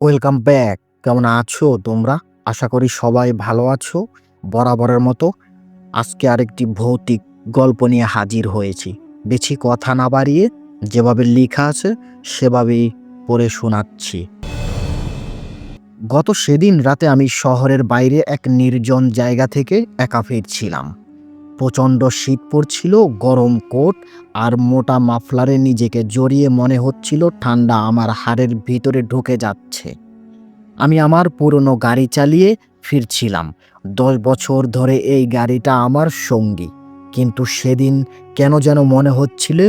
Welcome back কেমন আছো তোমরা? আশা করি সবাই ভালো আছো, বরাবরের মতো। আজকে আরেকটি ভৌতিক গল্প নিয়ে হাজির হয়েছি। বেশি কথা না বাড়িয়ে যেভাবে লেখা আছে, সেভাবেই পড়ে শোনাচ্ছি। গত সেদিন রাতে আমি শহরের বাইরে এক নির্জন জায়গা থেকে একা ফিরছিলাম। প্রচণ্ড শীত পড়ছিল, গরম কোট আর মোটা মাফলারে নিজেকে জড়িয়ে মনে হচ্ছিল ঠান্ডা আমার হাড়ের ভিতরে ঢুকে যাচ্ছে। আমি আমার পুরনো গাড়ি চালিয়ে ফিরছিলাম। দশ বছর ধরে এই গাড়িটা আমার সঙ্গী। কিন্তু সেদিন কেন যেন মনে হচ্ছিল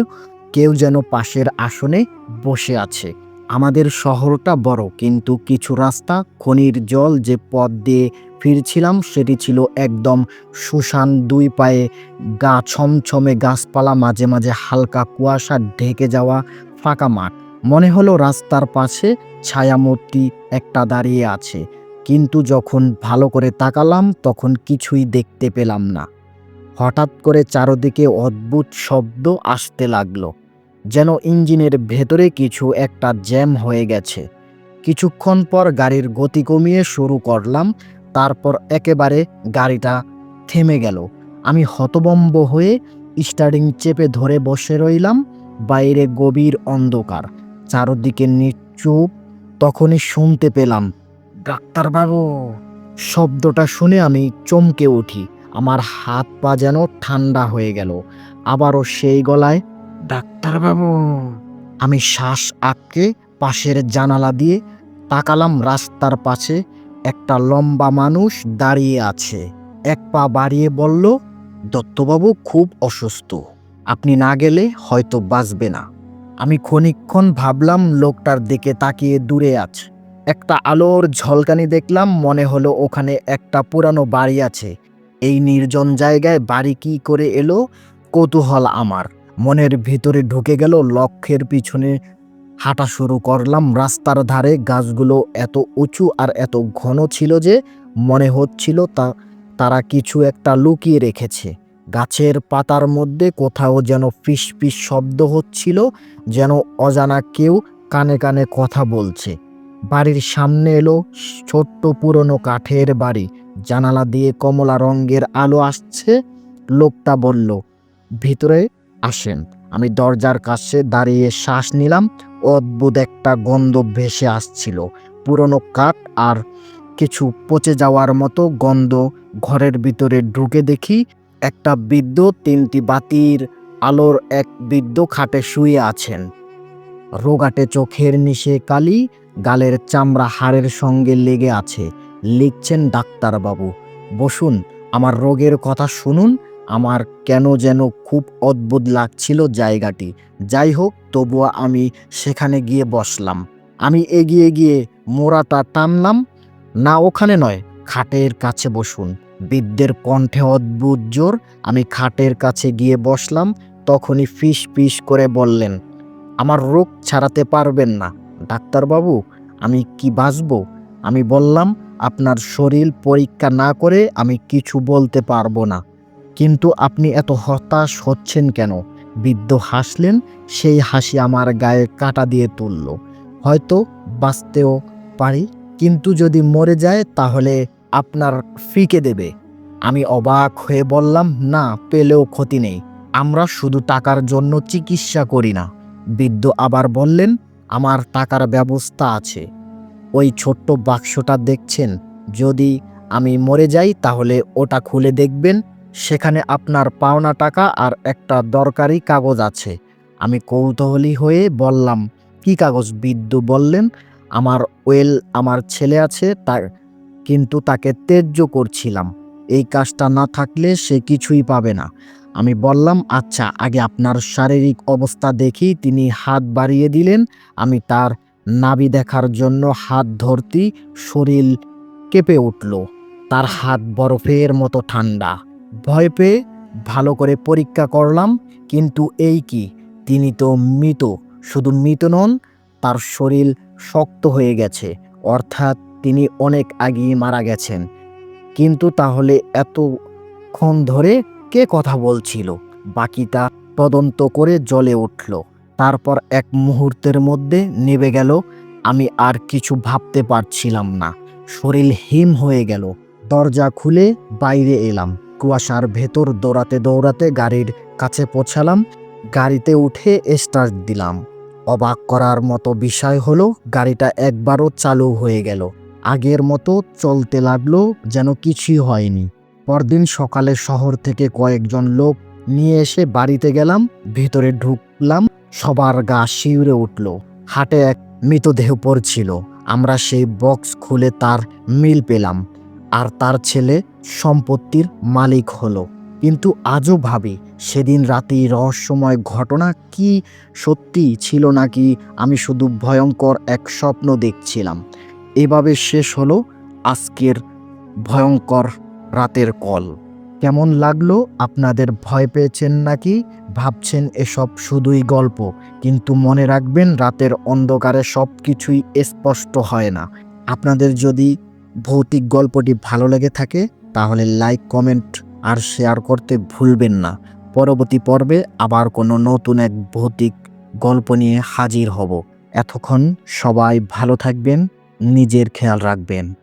কেউ যেন পাশের আসনে বসে আছে। আমাদের শহরটা বড়, কিন্তু কিছু রাস্তা, খনির জল যে পথ দিয়ে ফিরছিলাম, সেটি ছিল একদম শুশান দুই পায়ে, গা ছমছমে গাছপালা, মাঝে মাঝে হালকা কুয়াশা, ঢেকে যাওয়া ফাঁকা মাঠ। মনে হলো রাস্তার পাশে ছায়ামূর্তি একটা দাঁড়িয়ে আছে, কিন্তু যখন ভালো করে তাকালাম, তখন কিছুই দেখতে পেলাম না। হঠাৎ করে চারদিকে অদ্ভুত শব্দ আসতে লাগল, যেন ইঞ্জিনের ভেতরে কিছু একটা জ্যাম হয়ে গেছে। কিছুক্ষণ পর গাড়ির গতি কমিয়ে শুরু করলাম তারপর একেবারে গাড়িটা থেমে গেল। আমি হতবম্ব হয়ে স্টারিং চেপে ধরে বসে রইলাম, বাইরে গভীর অন্ধকার। চারদিকে নিচুপ, তখনই শুনতে পেলাম, ডাক্তারবাবু! শব্দটা শুনে আমি চমকে উঠি। আমার হাত পা যেন ঠান্ডা হয়ে গেল। আবারও সেই গলায়, ডাক্তারবাবু! আমি শ্বাস আটকে পাশের জানালা দিয়ে তাকালাম রাস্তার পাশে। একটা লম্বা মানুষ দাঁড়িয়ে আছে। এক পা বাড়িয়ে বলল, দত্তবাবু খুব অসুস্থ। আপনি না গেলে হয়তো বাঁচবে না। আমি ক্ষণিক্ষণ ভাবলাম, লোকটার দিকে তাকিয়ে দূরে আছে। একটা আলোর ঝলকানি দেখলাম, মনে হলো ওখানে একটা পুরানো বাড়ি আছে। এই নির্জন জায়গায় বাড়ি কি করে এলো? কৌতূহল আমার। মনের ভিতরে ঢুকে গেল লক্ষ্যের পিছনে হাঁটা শুরু করলাম রাস্তার ধারে। গাছগুলো এত উঁচু আর এত ঘন ছিল যে মনে হচ্ছিল তা, তারা কিছু একটা লুকিয়ে রেখেছে। গাছের পাতার মধ্যে কোথাও যেন ফিস ফিস শব্দ হচ্ছিল, যেন অজানা কেউ কানে কানে কথা বলছে। বাড়ির সামনে এলো ছোট্ট পুরনো কাঠের বাড়ি। জানালা দিয়ে কমলা রঙের আলো আসছে। লোকটা বলল, ভিতরে আসেন। আমি দরজার কাছে দাঁড়িয়ে শ্বাস নিলাম। অদ্ভুত একটা গন্ধ ভেসে আসছিল। পুরনো কাঠ আর কিছু পচে যাওয়ার মতো গন্ধ ঘরের ভিতরে ঢুকে দেখি একটা বৃদ্ধ তিনটি বাতির আলোর এক বৃদ্ধ খাটে শুয়ে আছেন। রোগাটে চোখের নিশে কালি, গালের চামড়া হাড়ের সঙ্গে লেগে আছে। লিখছেন ডাক্তারবাবু, বসুন, আমার রোগের কথা শুনুন আমার কেন যেন খুব অদ্ভুত লাগছিল জায়গাটি। যাই হোক তবুও আমি সেখানে গিয়ে বসলাম। আমি এগিয়ে গিয়ে মোড়াটা টানলাম। না, ওখানে নয়, খাটের কাছে বসুন। বৃদ্ধের কণ্ঠে অদ্ভুত জোর, আমি খাটের কাছে গিয়ে বসলাম। তখনই ফিস ফিস করে বললেন, আমার রোগ ছাড়াতে পারবেন না। ডাক্তারবাবু, আমি কি বাঁচব? আমি বললাম, আপনার শরীর পরীক্ষা না করে আমি কিছু বলতে পারব না। কিন্তু আপনি এত হতাশ হচ্ছেন কেন? বৃদ্ধ হাসলেন, সেই হাসি আমার গায়ে কাটা দিয়ে তুলল। হয়তো বাঁচতেও পারি, কিন্তু যদি মরে যায় তাহলে আপনার ফিকে দেবে। আমি অবাক হয়ে বললাম, না, পেলেও ক্ষতি নেই। আমরা শুধু টাকার জন্য চিকিৎসা করি না। বৃদ্ধ আবার বললেন, আমার টাকার ব্যবস্থা আছে। ওই ছোট্ট বাক্সটা দেখছেন। যদি আমি মরে যাই তাহলে ওটা খুলে দেখবেন। সেখানে আপনার পাওনা টাকা আর একটা দরকারি কাগজ আছে। আমি কৌতূহলী হয়ে বললাম, কি কাগজ বৃদ্ধ বললেন? আমার ওয়েল, আমার ছেলে আছে তার কিন্তু তাকে ত্যায্য করছিলাম। এই কাজটা না থাকলে সে কিছুই পাবে না। আমি বললাম আচ্ছা আগে আপনার শারীরিক অবস্থা দেখি। তিনি হাত বাড়িয়ে দিলেন, আমি তার নাবি দেখার জন্য হাত ধরতি শরীর কেঁপে উঠল। তার হাত বরফের মতো ঠান্ডা। ভয় পেয়ে ভালো করে পরীক্ষা করলাম, কিন্তু এই কি? তিনি তো মৃত। শুধু মৃত নন, তার শরীর শক্ত হয়ে গেছে। অর্থাৎ তিনি অনেক আগেই মারা গেছেন। কিন্তু তাহলে এতক্ষণ ধরে কে কথা বলছিল? বাকিটা তদন্ত করে জ্বলে উঠল। তারপর এক মুহূর্তের মধ্যে নেবে গেল, আমি আর কিছু ভাবতে পারছিলাম না। শরীর হিম হয়ে গেল। দরজা খুলে বাইরে এলাম। কুয়াশার ভেতর দৌড়াতে দৌড়াতে গাড়ির কাছে পৌঁছালাম। গাড়িতে উঠে স্টার্ট দিলাম। অবাক করার মতো বিষয় হলো, গাড়িটা একবারও চালু হয়ে গেল। আগের মতো চলতে লাগল যেন কিছুই হয়নি। পরদিন সকালে শহর থেকে কয়েকজন লোক নিয়ে এসে বাড়িতে গেলাম, ভেতরে ঢুকলাম, সবার গা শিউরে উঠল। হাটে এক মৃতদেহ পড়ছিল। আমরা সেই বক্স খুলে তার মিল পেলাম। আর তার ছেলে সম্পত্তির মালিক হলো। কিন্তু আজও ভাবি, সেদিন রাতেই রহস্যময় ঘটনা কি সত্যি ছিল নাকি আমি শুধু ভয়ঙ্কর এক স্বপ্ন দেখছিলাম। এভাবে শেষ হলো আজকের ভয়ঙ্কর রাতের কল। কেমন লাগল? আপনাদের ভয় পেয়েছেন নাকি? ভাবছেন এসব শুধুই গল্প, কিন্তু মনে রাখবেন রাতের অন্ধকারে সব কিছুই স্পষ্ট হয় না। আপনাদের যদি ভৌতিক গল্পটি ভালো লেগে থাকে তাহলে লাইক কমেন্ট আর শেয়ার করতে ভুলবেন না। পরবর্তী পর্বে আবার কোনো নতুন এক ভৌতিক গল্প নিয়ে হাজির হব। এতক্ষণ সবাই ভালো থাকবেন, নিজের খেয়াল রাখবেন।